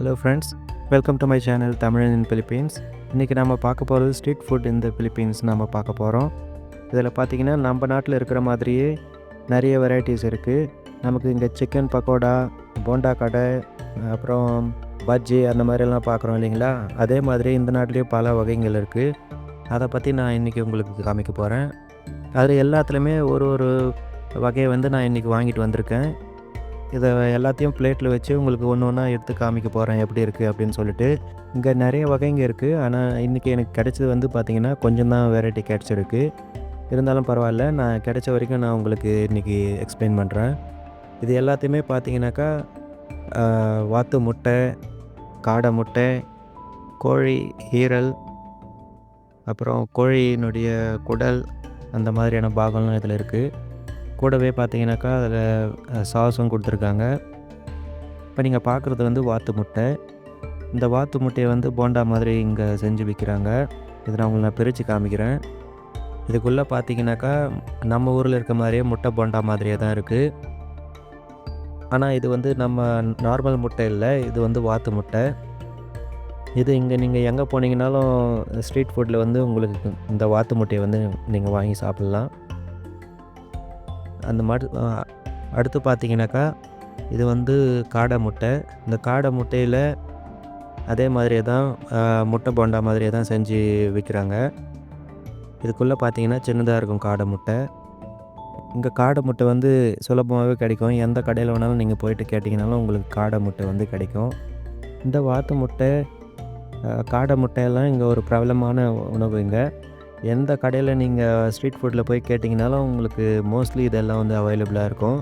Hello friends welcome to my channel Tamilan in Philippines இன்றைக்கி நம்ம பார்க்க போகிறது ஸ்ட்ரீட் ஃபுட் இந்த பிலிப்பீன்ஸ் நம்ம பார்க்க போகிறோம் இதில் பார்த்திங்கன்னா நம்ம நாட்டில் இருக்கிற மாதிரியே நிறைய வெரைட்டிஸ் இருக்குது நமக்கு இங்கே சிக்கன் பக்கோடா போண்டா கடை அப்புறம் பஜ்ஜி அந்த மாதிரிலாம் பார்க்குறோம் இல்லைங்களா? அதே மாதிரி இந்த நாட்டிலேயும் பல வகைகள் இருக்குது அதை பற்றி நான் இன்றைக்கி உங்களுக்கு காமிக்க போகிறேன் அதில் எல்லாத்துலேயுமே ஒரு ஒரு வகையை வந்து நான் இன்றைக்கி வாங்கிட்டு வந்திருக்கேன். இதை எல்லாத்தையும் பிளேட்டில் வச்சு உங்களுக்கு ஒன்று ஒன்றா எடுத்து காமிக்க போகிறேன் எப்படி இருக்குது அப்படின்னு சொல்லிட்டு. இங்கே நிறைய வகைங்க இருக்குது ஆனால் இன்றைக்கி எனக்கு கிடைச்சது வந்து பார்த்திங்கன்னா கொஞ்சம் தான் வெரைட்டி கிடச்சிருக்கு. இருந்தாலும் பரவாயில்ல. நான் கிடைச்ச வரைக்கும் நான் உங்களுக்கு இன்றைக்கி எக்ஸ்பிளைன் பண்ணுறேன் இது எல்லாத்தையுமே பார்த்தீங்கன்னாக்கா வாத்து முட்டை காடை முட்டை கோழி ஈரல் அப்புறம் கோழியினுடைய குடல் அந்த மாதிரியான பாகம்லாம் இதில் இருக்குது கூடவே பார்த்தீங்கன்னாக்கா அதில் சாஸும் கொடுத்துருக்காங்க. இப்போ நீங்கள் பார்க்குறது வந்து வாத்து முட்டை. இந்த வாத்து முட்டையை வந்து போண்டா மாதிரி இங்கே செஞ்சு விற்கிறாங்க. இதை நான் உங்களுக்கு நான் பிரித்து காமிக்கிறேன். இதுக்குள்ளே பார்த்தீங்கன்னாக்கா நம்ம ஊரில் இருக்க மாதிரியே முட்டை போண்டா மாதிரியே தான் இருக்குது ஆனால் இது வந்து நம்ம நார்மல் முட்டை இல்லை இது வந்து வாத்து முட்டை. இது இங்கே நீங்கள் எங்கே போனீங்கனாலும் ஸ்ட்ரீட் ஃபுட்டில் வந்து உங்களுக்கு இந்த வாத்து முட்டையை வந்து நீங்கள் வாங்கி சாப்பிட்லாம். அந்த மடு அடுத்து பார்த்தீங்கன்னாக்கா இது வந்து காடை முட்டை. இந்த காடை முட்டையில் அதே மாதிரியே தான் முட்டை போண்டா மாதிரியே தான் செஞ்சு விற்கிறாங்க இதுக்குள்ளே பார்த்தீங்கன்னா சின்னதாக இருக்கும் காடை முட்டை. இங்கே காடை முட்டை வந்து சுலபமாகவே கிடைக்கும். எந்த கடையில் வேணாலும் நீங்கள் போயிட்டு கேட்டிங்கனாலும் உங்களுக்கு காடை முட்டை வந்து கிடைக்கும். இந்த வாத்து முட்டை காடை முட்டையெல்லாம் இங்கே ஒரு பிரபலமான உணவு இங்கே. எந்த கடையில் நீங்கள் ஸ்ட்ரீட் ஃபுட்டில் போய் கேட்டிங்கனாலும் உங்களுக்கு மோஸ்ட்லி இதெல்லாம் வந்து அவைலபிளாக இருக்கும்.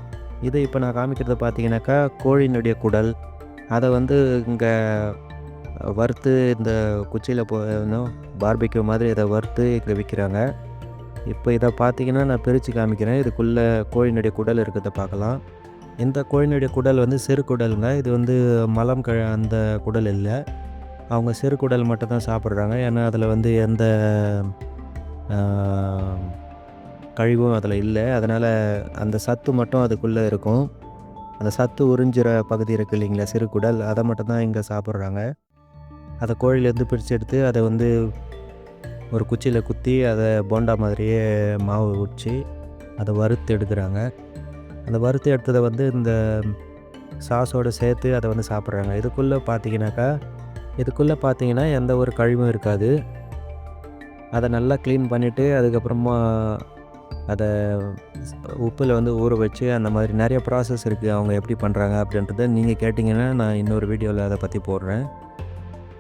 இது இப்போ நான் காமிக்கிறது பார்த்தீங்கன்னாக்கா கோழியினுடைய குடல் அதை வந்து இங்கே வறுத்து இந்த குச்சியில் போ பார்பிக்யூ மாதிரி இதை வறுத்து இங்கே விற்கிறாங்க இப்போ இதை பார்த்தீங்கன்னா நான் பிரித்து காமிக்கிறேன். இதுக்குள்ளே கோழியினுடைய குடல் இருக்கிறத பார்க்கலாம். இந்த கோழியினுடைய குடல் வந்து சிறு குடலுங்க. இது வந்து மலம் க அந்த குடல் இல்லை. அவங்க சிறு குடல் மட்டும் தான் சாப்பிட்றாங்க. ஏன்னா அதில் வந்து எந்த கழிவும் அதில் இல்லை. அதனால் அந்த சத்து மட்டும் அதுக்குள்ளே இருக்கும். அந்த சத்து உறிஞ்சிற பகுதி இருக்குது இல்லைங்களா சிறு குடல்? அதை மட்டும் தான் இங்கே சாப்பிட்றாங்க. அதை கோழிலேருந்து பிரித்து எடுத்து அதை வந்து ஒரு குச்சியில் குத்தி அதை போண்டா மாதிரியே மாவு உடிச்சு அதை வறுத்து எடுக்கிறாங்க. அந்த வறுத்து எடுத்ததை வந்து இந்த சாஸோடு சேர்த்து அதை வந்து சாப்பிட்றாங்க. இதுக்குள்ளே பார்த்தீங்கன்னாக்கா இதுக்குள்ளே பார்த்தீங்கன்னா எந்த ஒரு கழிவும் இருக்காது. அதை நல்லா க்ளீன் பண்ணிவிட்டு அதுக்கப்புறமா அதை உப்பில் வந்து ஊற வச்சு அந்த மாதிரி நிறைய ப்ராசஸ் இருக்குது அவங்க எப்படி பண்ணுறாங்க அப்படின்றத நீங்கள் கேட்டிங்கன்னா நான் இன்னொரு வீடியோவில் அதை பற்றி போடுறேன்.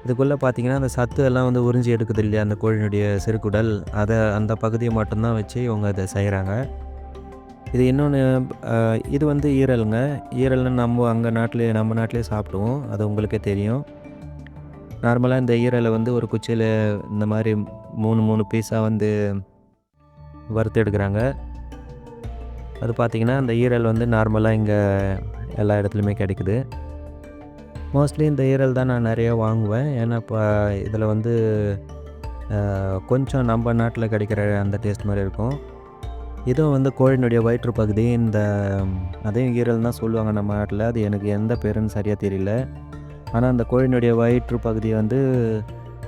இதுக்குள்ளே பார்த்தீங்கன்னா அந்த சத்து எல்லாம் வந்து உறிஞ்சி எடுக்குது இல்லையா? அந்த கோழியினுடைய சிறுகுடல் அதை அந்த பகுதியை மட்டும்தான் வச்சு இவங்க அதை செய்கிறாங்க இது இன்னொன்று இது வந்து ஈரலுங்க. ஈரல்னு நம்ம அங்கே நாட்டிலே நம்ம நாட்டிலே சாப்பிடுவோம். அது உங்களுக்கே தெரியும். நார்மலாக இந்த ஈரலை வந்து ஒரு குச்சியில் இந்த மாதிரி மூணு மூணு பீஸாக வந்து வறுத்து எடுக்கிறாங்க. அது பார்த்திங்கன்னா அந்த ஈரல் வந்து நார்மலாக இங்கே எல்லா இடத்துலையுமே கிடைக்குது. மோஸ்ட்லி இந்த ஈரல் தான் நான் நிறைய வாங்குவேன். ஏன்னா இப்போ இதில் வந்து கொஞ்சம் நம்ம நாட்டில் கிடைக்கிற அந்த டேஸ்ட் மாதிரி இருக்கும். இதுவும் வந்து கோழினுடைய வயிற்று பகுதி. இந்த அதையும் ஈரல் தான் சொல்லுவாங்க நம்ம நாட்டில். அது எனக்கு எந்த பேருன்னு சரியாக தெரியல. ஆனால் அந்த கோழினுடைய வயிற்று பகுதியை வந்து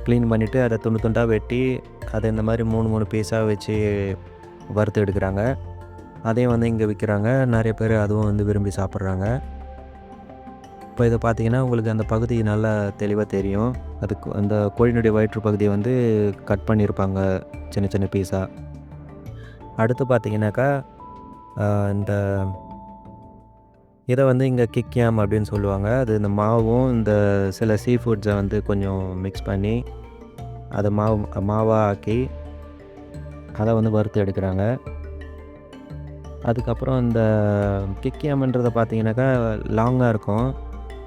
க்ளீன் பண்ணிவிட்டு அதை துண்டு துண்டாக வெட்டி அதை இந்த மாதிரி மூணு மூணு பீஸாக வச்சு வறுத்து எடுக்கிறாங்க. அதையும் வந்து இங்கே விற்கிறாங்க நிறைய பேர் அதுவும் வந்து விரும்பி சாப்பிட்றாங்க. இப்போ இதை பார்த்தீங்கன்னா உங்களுக்கு அந்த பகுதி நல்லா தெளிவாக தெரியும். அதுக்கு அந்த கோழினுடைய வயிற்று பகுதியை வந்து கட் பண்ணியிருப்பாங்க சின்ன சின்ன பீஸாக அடுத்து பார்த்தீங்கன்னாக்கா இந்த இதை வந்து இங்கே கிக்கியாம் அப்படின்னு சொல்லுவாங்க. அது இந்த மாவும் இந்த சில சீ ஃபுட்ஸை வந்து கொஞ்சம் மிக்ஸ் பண்ணி அதை மாவு மாவாக ஆக்கி அதை வந்து வறுத்து எடுக்கிறாங்க. அதுக்கப்புறம் இந்த கிக்கியாம்ன்றதை பார்த்தீங்கன்னாக்கா லாங்காக இருக்கும்.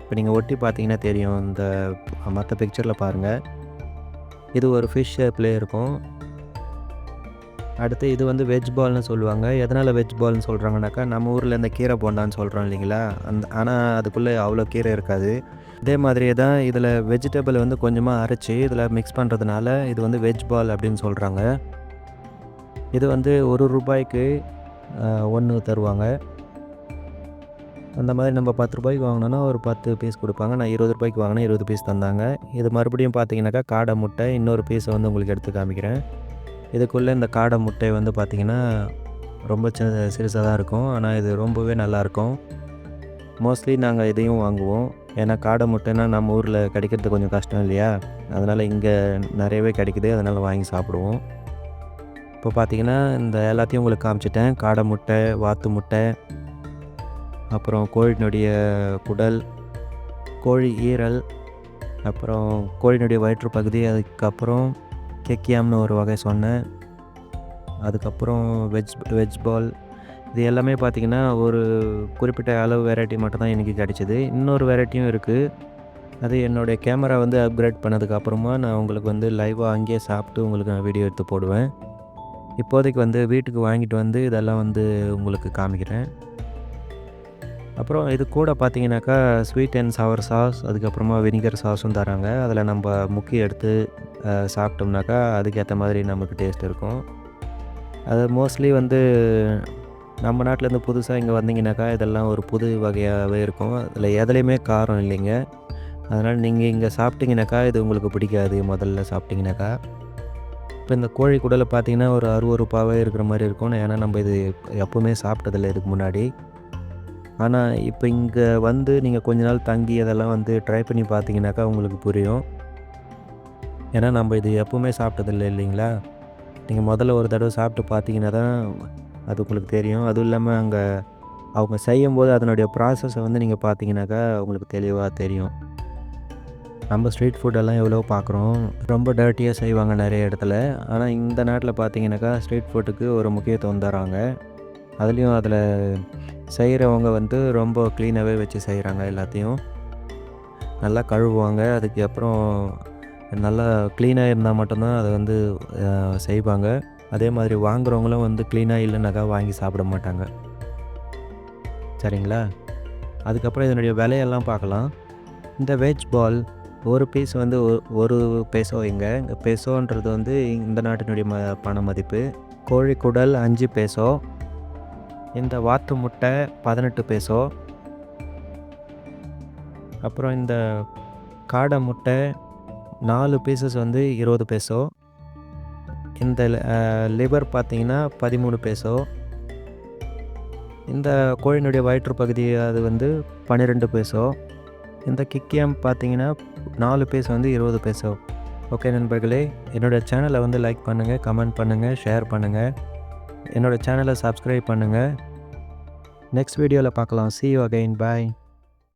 இப்போ நீங்கள் ஒட்டி பார்த்தீங்கன்னா தெரியும். இந்த மற்ற பிக்சரில் பாருங்கள் இது ஒரு ஃபிஷ் ஷேப்லேயே இருக்கும். அடுத்து இது வந்து வெஜ் பால்னு சொல்லுவாங்க. எதனால் வெஜ் பால்னு சொல்கிறாங்கனாக்கா நம்ம ஊரில் இந்த கீரை போண்டான்னு சொல்கிறோம் இல்லைங்களா? அந்த ஆனால் அதுக்குள்ளே அவ்வளோ கீரை இருக்காது. இதே மாதிரியே தான் இதில் வெஜிடபிள் வந்து கொஞ்சமாக அரைச்சி இதில் மிக்ஸ் பண்ணுறதுனால இது வந்து வெஜ் பால் அப்படின்னு சொல்கிறாங்க இது வந்து ஒரு ரூபாய்க்கு ஒன்று தருவாங்க. அந்த மாதிரி நம்ம பத்து ரூபாய்க்கு வாங்கினோன்னா ஒரு பத்து பீஸ் கொடுப்பாங்க. நான் இருபது ரூபாய்க்கு வாங்கினேன் இருபது பீஸ் தந்தாங்க. இது மறுபடியும் பார்த்தீங்கன்னாக்கா காடை முட்டை இன்னொரு பீஸை வந்து உங்களுக்கு எடுத்து காமிக்கிறேன். இதுக்குள்ளே இந்த காடை முட்டை வந்து பார்த்திங்கன்னா ரொம்ப சின்ன சிறுசாக தான் இருக்கும். ஆனால் இது ரொம்பவே நல்லாயிருக்கும். மோஸ்ட்லி நாங்கள் இதையும் வாங்குவோம். ஏன்னா காடை முட்டைன்னா நம்ம ஊரில் கிடைக்கிறது கொஞ்சம் கஷ்டம் இல்லையா? அதனால் இங்கே நிறையவே கிடைக்குது. அதனால் வாங்கி சாப்பிடுவோம். இப்போ பார்த்தீங்கன்னா இந்த எல்லாத்தையும் உங்களுக்கு காமிச்சிட்டேன். காடை முட்டை வாத்து முட்டை அப்புறம் கோழினுடைய குடல் கோழி ஈரல் அப்புறம் கோழினுடைய வயிற்று பகுதி அதுக்கப்புறம் கெக்கியாம்னு ஒரு வகை சொன்னேன். அதுக்கப்புறம் வெஜ் வெஜ் பால். இது எல்லாமே பார்த்திங்கன்னா ஒரு குறிப்பிட்ட அளவு வெரைட்டி மட்டும் தான் எனக்கு கிடச்சிது. இன்னொரு வெரைட்டியும் இருக்குது அது என்னுடைய கேமரா வந்து அப்கிரேட் பண்ணதுக்கப்புறமா நான் உங்களுக்கு வந்து லைவாக அங்கேயே சாப்பிட்டு உங்களுக்கு நான் வீடியோ எடுத்து போடுவேன். இப்போதைக்கு வந்து வீட்டுக்கு வாங்கிட்டு வந்து இதெல்லாம் வந்து உங்களுக்கு காமிக்கிறேன். அப்புறம் இது கூட பார்த்தீங்கன்னாக்கா ஸ்வீட் அண்ட் சவர் சாஸ் அதுக்கப்புறமா வினிகர் சாஸும் தராங்க. அதில் நம்ம முக்கி எடுத்து சாப்பிட்டோம்னாக்கா அதுக்கேற்ற மாதிரி நமக்கு டேஸ்ட் இருக்கும். அது மோஸ்ட்லி வந்து நம்ம நாட்டிலேருந்து புதுசாக இங்கே வந்தீங்கன்னாக்கா இதெல்லாம் ஒரு புது வகையாகவே இருக்கும். அதில் எதுலேயுமே காரம் இல்லைங்க. அதனால் நீங்கள் இங்கே சாப்பிட்டீங்கனாக்கா இது உங்களுக்கு பிடிக்காது முதல்ல சாப்பிட்டீங்கனாக்கா இப்போ இந்த கோழி குடலை பார்த்தீங்கன்னா ஒரு அறுவறுப்பாகவே இருக்கிற மாதிரி இருக்கும் ஏன்னா நம்ம இது எப்போவுமே சாப்பிட்டதில்லை இதுக்கு முன்னாடி. ஆனால் இப்போ இங்கே வந்து நீங்கள் கொஞ்ச நாள் தங்கி அதெல்லாம் வந்து ட்ரை பண்ணி பார்த்தீங்கன்னாக்கா உங்களுக்கு புரியும். ஏன்னா நம்ம இது எப்போவுமே சாப்பிட்டதில்லை இல்லைங்களா? நீங்கள் முதல்ல ஒரு தடவை சாப்பிட்டு பார்த்தீங்கன்னா தான் அது உங்களுக்கு தெரியும். அதுவும் இல்லாமல் அங்கே அவங்க செய்யும்போது அதனுடைய ப்ராசஸை வந்து நீங்கள் பார்த்தீங்கன்னாக்கா உங்களுக்கு தெளிவாக தெரியும். நம்ம ஸ்ட்ரீட் ஃபுட்டெல்லாம் எவ்வளோ பார்க்குறோம் ரொம்ப டர்ட்டியாக செய்வாங்க நிறைய இடத்துல. ஆனால் இந்த நாட்டில் பார்த்தீங்கன்னாக்கா ஸ்ட்ரீட் ஃபுட்டுக்கு ஒரு முக்கியத்துவம் தராங்க அதுலேயும் அதில் செய்கிறவங்க வந்து ரொம்ப க்ளீனாகவே வச்சு செய்கிறாங்க எல்லாத்தையும். நல்லா கழுவுவாங்க. அதுக்கப்புறம் நல்லா க்ளீனாக இருந்தால் மட்டும்தான் அதை வந்து செய்வாங்க. அதே மாதிரி வாங்குறவங்களும் வந்து க்ளீனாக இல்லைனாக்கா வாங்கி சாப்பிட மாட்டாங்க. சரிங்களா? அதுக்கப்புறம் இதனுடைய விலையெல்லாம் பார்க்கலாம். இந்த வெஜ் பால் ஒரு பீஸ் வந்து ஒ- ஒரு பேசோ இங்கே இங்கே பேசோன்றது வந்து இந்த நாட்டினுடைய ம பண மதிப்பு. கோழி குடல் அஞ்சு பேசோ இந்த வாத்து முட்டை பதினெட்டு பேசோ அப்புறம் இந்த காடை முட்டை நாலு பீசஸ் வந்து இருபது பேசோ இந்த லிவர் பார்த்தீங்கன்னா பதிமூணு பேசோ இந்த கோழினுடைய வயிற்று பகுதி அது வந்து பன்னிரெண்டு பேசோ இந்த கிக்கியம் பார்த்தீங்கன்னா நாலு பேஸ் வந்து இருபது பேசோ ஓகே நண்பர்களே என்னோடய சேனலை வந்து லைக் பண்ணுங்கள் கமெண்ட் பண்ணுங்கள் ஷேர் பண்ணுங்கள் என்னோடய சேனலை சப்ஸ்கிரைப் பண்ணுங்கள் நெக்ஸ்ட் வீடியோவில் பார்க்கலாம். C you again. பாய்